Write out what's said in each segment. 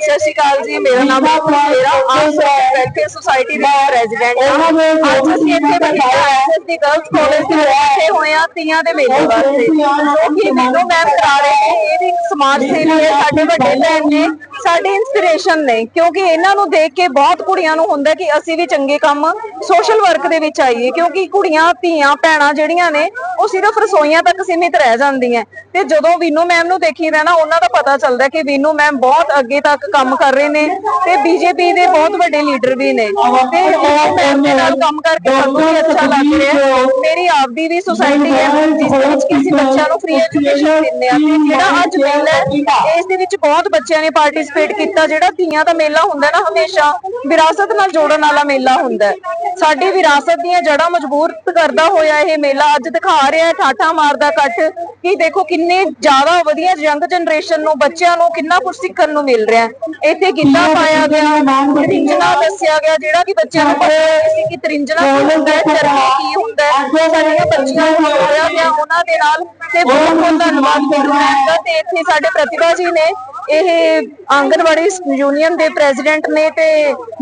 ਸਤਿ ਸ਼੍ਰੀ ਅਕਾਲ ਜੀ ਮੇਰਾ ਨਾਮ ਮੇਰਾ ਆਮ ਵੈਲਫੇਅਰ ਸੁਸਾਇਟੀ ਦੀ ਪ੍ਰੈਜ਼ੀਡੈਂਟ ਹਾਂ। ਅੱਜ ਅਸੀਂ ਇੱਥੇ ਬਠਿੰਡਾ ਐਸਐਸ ਦੀ ਗਰਲਸ ਕਾਲਜ ਦੇ ਇਕੱਠੇ ਹੋਏ ਹਾਂ ਤੀਆਂ ਦੇ ਮੇਲੇ ਵਾਸਤੇ। ਜੋ ਕਿ ਮੈਨੂੰ ਮੈਮ ਕਰਾ ਰਹੇ ਨੇ ਇਹ ਵੀ ਇੱਕ ਸਮਾਜ ਸੇਵੀ ਹੈ ਸਾਡੇ ਵੱਡੇ ਭੈਣ ਨੇ ਸਾਡੇ ਇਨਸਪੀਰੇਸ਼ਨ ਨੇ। ਕਿਉਂਕਿ ਇਹਨਾਂ ਨੂੰ ਦੇਖ ਕੇ ਬਹੁਤ ਕੁੜੀਆਂ ਨੂੰ ਹੁੰਦਾ ਕਿ ਅਸੀਂ ਵੀ ਚੰਗੇ ਕੰਮ ਸੋਸ਼ਲ ਵਰਕ ਦੇ ਵਿੱਚ ਆਈਏ। ਕਿਉਂਕਿ ਕੁੜੀਆਂ ਧੀਆਂ ਭੈਣਾਂ ਜਿਹੜੀਆਂ ਨੇ ਉਹ ਸਿਰਫ ਰਸੋਈਆਂ ਤੱਕ ਸੀਮਿਤ ਰਹਿ ਜਾਂਦੀਆਂ ਤੇ ਜਦੋਂ ਵੀਨੂ ਮੈਮ ਨੂੰ ਦੇਖੀਦਾ ਨਾ ਉਹਨਾਂ ਦਾ ਪਤਾ ਚੱਲਦਾ ਕਿ ਵੀਨੂ ਮੈਮ ਬਹੁਤ ਅੱਗੇ ਤੱਕ ਕੰਮ ਕਰ ਰਹੇ ਨੇ ਤੇ ਬੀਜੇਪੀ ਦੇ ਬਹੁਤ ਵੱਡੇ ਲੀਡਰ ਵੀ ਨੇ। ਤੇ ਉਹ ਮੈਮ ਦੇ ਨਾਲ ਕੰਮ ਕਰਕੇ ਸਾਨੂੰ ਵੀ ਅੱਛਾ ਲੱਗ ਰਿਹਾ। ਮੇਰੀ ਆਪਦੀ ਵੀ ਸੁਸਾਇਟੀ ਹੈ ਜਿਸ ਦੇ ਵਿੱਚ ਕਿਸੇ ਬੱਚਿਆਂ ਨੂੰ ਫ੍ਰੀ ਐਜੂਕੇਸ਼ਨ ਦਿੰਦੇ ਆ। ਤੇ ਜਿਹੜਾ ਅੱਜ ਮੇਲਾ ਹੈ ਇਸ ਦੇ ਵਿੱਚ ਬਹੁਤ ਬੱਚਿਆਂ ਨੇ ਪਾਰਟਿਸਿਪੇਟ ਕੀਤਾ। ਜਿਹੜਾ ਧੀਆਂ ਦਾ ਮੇਲਾ ਹੁੰਦਾ ਨਾ ਹਮੇਸ਼ਾ ਵਿਰਾਸਤ ਨਾਲ ਜੋੜਨ ਵਾਲਾ ਮੇਲਾ ਹੁੰਦਾ ਹੈ। ਸਾਡੀ ਵਿਰਾਸਤ ਦੀਆਂ ਜੜ੍ਹਾਂ ਮਜ਼ਬੂਤ ਕਰਦਾ ਹੋਇਆ ਇਹ ਮੇਲਾ ਅੱਜ ਦਿਖਾ ਰਿਹਾ ਹੈ ਠਾਠਾ ਮਾਰਦਾ ਇਕੱਠ। ਕਿ ਦੇਖੋ ਕਿੰਨੇ ਜ਼ਿਆਦਾ ਵਧੀਆ ਯੰਗ ਜਨਰੇਸ਼ਨ ਨੂੰ ਬੱਚਿਆਂ ਨੂੰ ਕਿੰਨਾ ਕੁਝ ਸਿੱਖਣ ਨੂੰ ਮਿਲ ਰਿਹਾ ਹੈ। ਇੱਥੇ ਗਿੱਧਾ ਪਾਇਆ ਗਿਆ ਤ੍ਰਿੰਜਣਾ ਦੱਸਿਆ ਗਿਆ ਜਿਹੜਾ ਕਿ ਬੱਚਿਆਂ ਨੂੰ ਪਤਾ ਸੀ ਕਿ ਤ੍ਰਿੰਜਣਾ ਕੀ ਹੁੰਦਾ ਹੈ ਚਰਖਾ ਕੀ ਹੁੰਦਾ ਹੈ। ਸਾਡੀਆਂ ਬੱਚੀਆਂ ਨੂੰ ਹੋਇਆ ਗਿਆ ਉਹਨਾਂ ਦੇ ਨਾਲ ਤੇ ਬਹੁਤ ਬਹੁਤ ਧੰਨਵਾਦ ਗੁਰਮੈਨ ਦਾ ਤੇ ਇੱਥੇ ਸਾਡੇ ਪ੍ਰਤਿਭਾ ਜੀ ਨੇ ਇਹ ਆਂਗਨਵਾੜੀ ਯੂਨੀਅਨ ਦੇ ਪ੍ਰੈਜ਼ੀਡੈਂਟ ਨੇ ਤੇ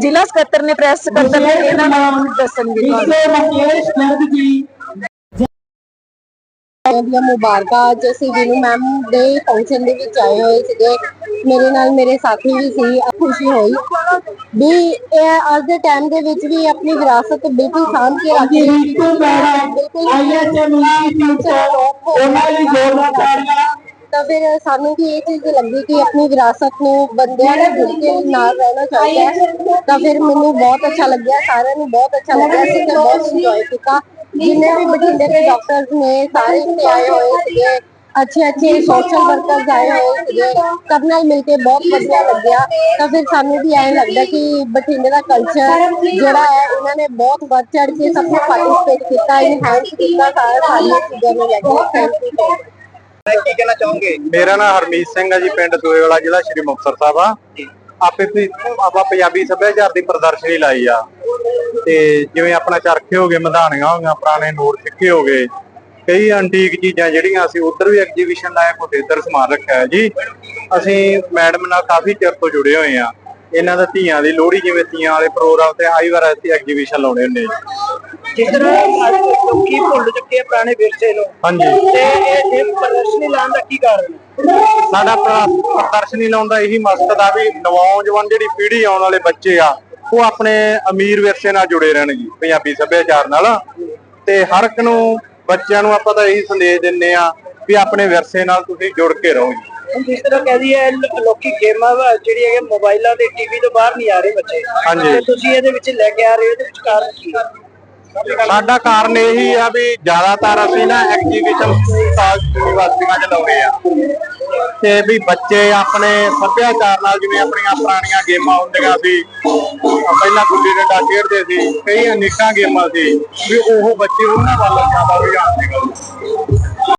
ਜ਼ਿਲ੍ਹਾ ਸਕੱਤਰ ਨੇ ਪ੍ਰੈਸ ਸਕੱਤਰ ਨੇ ਇਹਨਾਂ ਨਾਮ ਦੱਸਣਗੇ। ਦੀਆਂ ਮੁਬਾਰਕਾਂ ਅੱਜ ਅਸੀਂ ਵਿਨੂ ਮੈਮ ਦੇ ਫੰਕਸ਼ਨ ਦੇ ਵਿੱਚ ਆਏ ਹੋਏ ਸੀਗੇ। ਮੇਰੇ ਨਾਲ ਮੇਰੇ ਸਾਥੀ ਵੀ ਸੀ ਖੁਸ਼ੀ ਹੋਈ। ਵੀ ਇਹ ਅੱਜ ਦੇ ਟਾਈਮ ਦੇ ਵਿੱਚ ਵੀ ਆਪਣੀ ਵਿਰਾਸਤ ਬਿਲਕੁਲ ਸਾਂਭ ਕੇ ਰੱਖ ਰਹੀ ਹੈ ਬਿਲਕੁਲ ਉਹਨਾਂ ਲਈ ਜੋਰਦਾਰ ਤਾੜੀਆਂ ਤਾਂ ਫਿਰ ਸਾਨੂੰ ਵੀ ਇਹ ਚੀਜ਼ ਲੱਗੀ ਕਿ ਆਪਣੀ ਵਿਰਾਸਤ ਨੂੰ ਬੰਦਿਆਂ ਦੇ ਦਿਲ ਦੇ ਨਾਲ ਰਹਿਣਾ ਚਾਹੀਦਾ ਹੈ। ਤਾਂ ਫਿਰ ਮੈਨੂੰ ਬਹੁਤ ਅੱਛਾ ਲੱਗਿਆ, ਸਾਰਿਆਂ ਨੂੰ ਬਹੁਤ ਅੱਛਾ ਲੱਗਿਆ, ਅਸੀਂ ਤਾਂ ਬਹੁਤ ਇੰਜੋਏ ਕੀਤਾ। ਜਿੰਨੇ ਵੀ ਬਠਿੰਡੇ ਦੇ ਡਾਕਟਰਸ ਨੇ, ਸਾਰੇ ਇੱਥੇ ਆਏ ਹੋਏ ਸੀਗੇ, ਅੱਛੇ ਅੱਛੇ ਸੋਸ਼ਲ ਵਰਕਰਸ ਆਏ ਹੋਏ ਸੀਗੇ, ਸਭ ਨਾਲ ਮਿਲ ਕੇ ਬਹੁਤ ਵਧੀਆ ਲੱਗਿਆ। ਤਾਂ ਫਿਰ ਸਾਨੂੰ ਵੀ ਐਂ ਲੱਗਦਾ ਕਿ ਬਠਿੰਡੇ ਦਾ ਕਲਚਰ ਜਿਹੜਾ ਹੈ, ਉਹਨਾਂ ਨੇ ਬਹੁਤ ਵੱਧ ਚੜ ਕੇ ਸਭ ਨੇ ਪਾਰਟਿਸਿਪੇਟ ਕੀਤਾ ਇਨਹੈਂਸ ਕੀਤਾ, ਸਾਰਾ ਸਾਰੀਆਂ ਚੀਜ਼ਾਂ ਨੂੰ ਲੈ ਕੇ। ਥੈਂਕ ਯੂ ਕੀ ਕਹਿਣਾ ਚਾਹੋਗੇ? ਮੇਰਾ ਨਾਮ ਹਰਮੀਤ ਸਿੰਘ ਹੈ ਜੀ ਪਿੰਡ ਦੋਏਵਾਲਾ ਜ਼ਿਲ੍ਹਾ ਸ਼੍ਰੀ ਮੁਕਤਸਰ ਸਾਹਿਬ ਆ। ਆਪੇ ਵੀ ਆਪਾਂ ਪੰਜਾਬੀ ਸੱਭਿਆਚਾਰ ਦੀ ਪ੍ਰਦਰਸ਼ਨੀ ਲਾਈ ਆ। ਤੇ ਜਿਵੇਂ ਆਪਣਾ ਚਰਖੇ ਹੋ ਗਏ ਮਧਾਣੀਆਂ ਹੋ ਗਈਆਂ ਪੁਰਾਣੇ ਨੋਟ ਸਿੱਕੇ ਹੋ ਗਏ ਕਈ ਐਂਟੀਕ ਚੀਜ਼ਾਂ ਜਿਹੜੀਆਂ ਅਸੀਂ ਉਧਰ ਵੀ ਐਗਜੀਬਿਸ਼ਨ ਲਾਇਆ ਕੋਈ ਇੱਧਰ ਸਮਾਨ ਰੱਖਿਆ ਹੈ ਜੀ। ਅਸੀਂ ਮੈਡਮ ਨਾਲ ਕਾਫੀ ਚਿਰ ਤੋਂ ਜੁੜੇ ਹੋਏ ਆ। ਇਹਨਾਂ ਦਾ ਧੀਆਂ ਦੀ ਲੋਹੜੀ ਜਿਵੇਂ ਤੀਆਂ ਵਾਲੇ ਪ੍ਰੋਗਰਾਮ ਤੇ ਆਈ ਵਾਰ ਅਸੀਂ ਐਗਜੀਬਿਸ਼ਨ ਲਾਉਣੇ ਹੁੰਦੇ ਜੀ। ਜਿਸ ਤਰ੍ਹਾਂ ਲੋਕੀ ਭੁੱਲ ਚੁੱਕੇ ਆ ਪੁਰਾਣੇ ਵਿਰਸੇ ਨੂੰ। ਹਾਂਜੀ। ਤੇ ਇਹ ਕਾਰਨ ਸਾਡਾ ਪ੍ਰ- ਪ੍ਰਦਰਸ਼ਨੀ ਲਾਉਣ ਦਾ ਇਹੀ ਮਕਸਦ ਆ ਵੀ ਨੌਜਵਾਨ ਜਿਹੜੀ ਪੀੜ੍ਹੀ ਆਉਣ ਵਾਲੇ ਬੱਚੇ ਆ ਉਹ ਆਪਣੇ ਅਮੀਰ ਵਿਰਸੇ ਨਾਲ ਜੁੜੇ ਰਹਿਣ ਜੀ ਪੰਜਾਬੀ ਸੱਭਿਆਚਾਰ ਨਾਲ। ਤੇ ਹਰ ਇੱਕ ਨੂੰ ਬੱਚਿਆਂ ਨੂੰ ਆਪਾਂ ਤਾਂ ਇਹੀ ਸੰਦੇਸ਼ ਦਿੰਨੇ ਆ ਵੀ ਆਪਣੇ ਵਿਰਸੇ ਨਾਲ ਤੁਸੀਂ ਜੁੜ ਕੇ ਰਹੋ। ਜੀ ਹੁਣ ਜਿਸ ਤਰ੍ਹਾਂ ਕਹਿ ਦਈਏ ਲ- ਲੋਕੀ ਗੇਮਾਂ ਵਾ ਜਿਹੜੀ ਹੈਗੇ ਮੋਬਾਈਲਾਂ ਤੇ ਟੀਵੀ ਤੋਂ ਬਾਹਰ ਨਹੀਂ ਆ ਰਹੇ ਬੱਚੇ। ਹਾਂਜੀ। ਤੇ ਤੁਸੀਂ ਇਹਦੇ ਵਿੱਚ ਲੈ ਕੇ ਆ ਰਹੇ ਹੋ ਇਹਦੇ ਵਿੱਚ ਕਾਰਨ ਕੀ ਹੈ ਸਾਡਾ ਕਾਰਨ ਇਹੀ ਆ ਵੀ ਜ਼ਿਆਦਾਤਰ ਅਸੀਂ ਨਾ ਐਗਜੀਬਿਸ਼ਨ ਕਾਲਜ ਯੂਨੀਵਰਸਿਟੀਆਂ 'ਚ ਲਾਉਣੇ ਆ। ਤੇ ਵੀ ਬੱਚੇ ਆਪਣੇ ਸੱਭਿਆਚਾਰ ਨਾਲ ਜਿਵੇਂ ਆਪਣੀਆਂ ਪੁਰਾਣੀਆਂ ਗੇਮਾਂ ਹੁੰਦੀਆਂ ਸੀ ਪਹਿਲਾਂ ਗੁੱਲੀ ਡੰਡਾ ਖੇਡਦੇ ਸੀ ਕਈ ਅਨੇਕਾਂ ਗੇਮਾਂ ਸੀ, ਵੀ ਉਹ ਬੱਚੇ ਉਹਨਾਂ ਵੱਲ ਜ਼ਿਆਦਾ ਰੁਝਾਨ ਸੀਗਾ